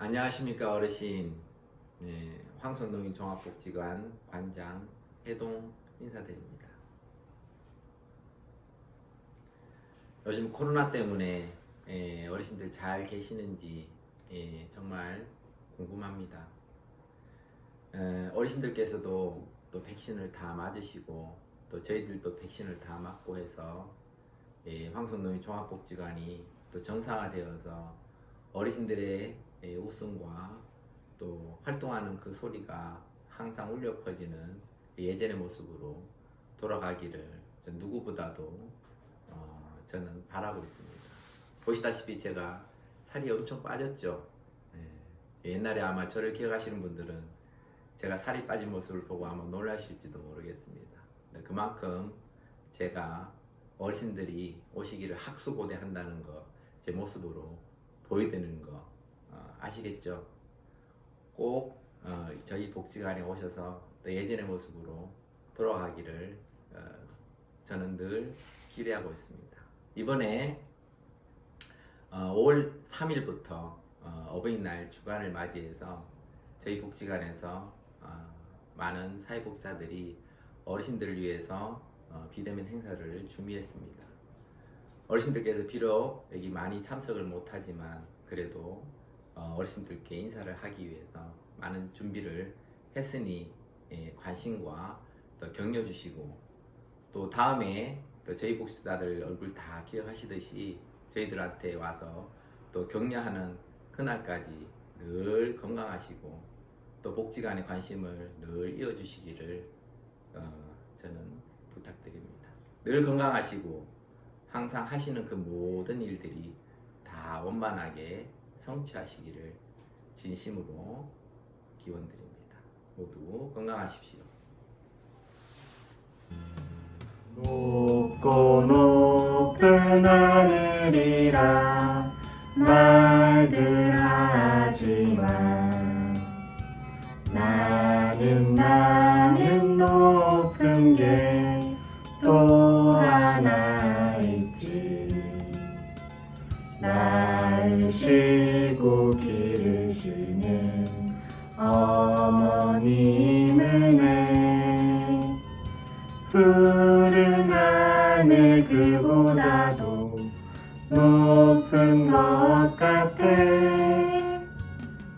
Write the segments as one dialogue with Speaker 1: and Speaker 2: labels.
Speaker 1: 안녕하십니까 어르신 네, 황선동인 종합복지관 관장 해동 인사드립니다. 요즘 코로나 때문에 예, 어르신들 잘 계시는지 예, 정말 궁금합니다. 에, 어르신들께서도 또 백신을 다 맞으시고 또 저희들도 백신을 다 맞고 해서 예, 황선동인 종합복지관이 또 정상화되어서 어르신들의 예, 웃음과 또 활동하는 그 소리가 항상 울려 퍼지는 예전의 모습으로 돌아가기를 저 누구보다도 어, 저는 바라고 있습니다. 보시다시피 제가 살이 엄청 빠졌죠. 예, 옛날에 아마 저를 기억하시는 분들은 제가 살이 빠진 모습을 보고 아마 놀라실지도 모르겠습니다. 네, 그만큼 제가 어르신들이 오시기를 학수고대한다는 거 제 모습으로 보여드리는 거 어, 아시겠죠? 꼭 어, 저희 복지관에 오셔서 또 예전의 모습으로 돌아가기를 어, 저는 늘 기대하고 있습니다. 이번에 어, 5월 3일부터 어, 버이날 주간을 맞이해서 저희 복지관에서 어, 많은 사회복지사들이 어르신들을 위해서 어, 비대면 행사를 준비했습니다. 어르신들께서 비록 여기 많이 참석을 못하지만 그래도 어, 어르신들께 인사를 하기 위해서 많은 준비를 했으니 예, 관심과 또 격려 주시고 또 다음에 또 저희 복지사들 얼굴 다 기억하시듯이 저희들한테 와서 또 격려하는 그날까지 늘 건강하시고 또 복지관의 관심을 늘 이어주시기를 어, 저는 부탁드립니다. 늘 건강하시고 항상 하시는 그 모든 일들이 다 원만하게 성취하시기를 진심으로 기원드립니다. 모두 건강하십시오.
Speaker 2: 높고 높은 하늘이라 말들 하지만 어머님 은혜 푸른 하늘 그보다도 높은 것 같아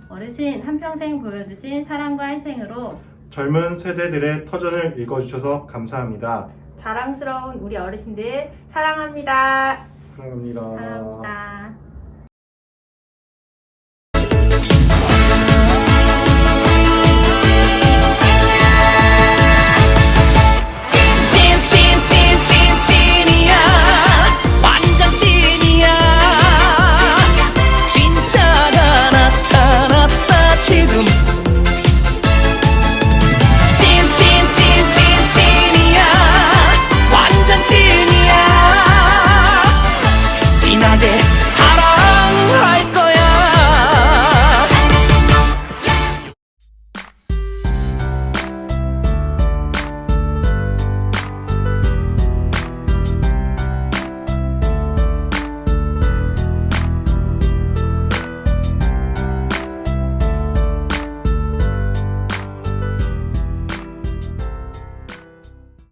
Speaker 3: 어르신 한평생 보여주신 사랑과 희생으로
Speaker 2: 젊은 세대들의 터전을 읽어주셔서 감사합니다.
Speaker 4: 자랑스러운 우리 어르신들 사랑합니다.
Speaker 2: 사랑합니다.
Speaker 3: 사랑합니다.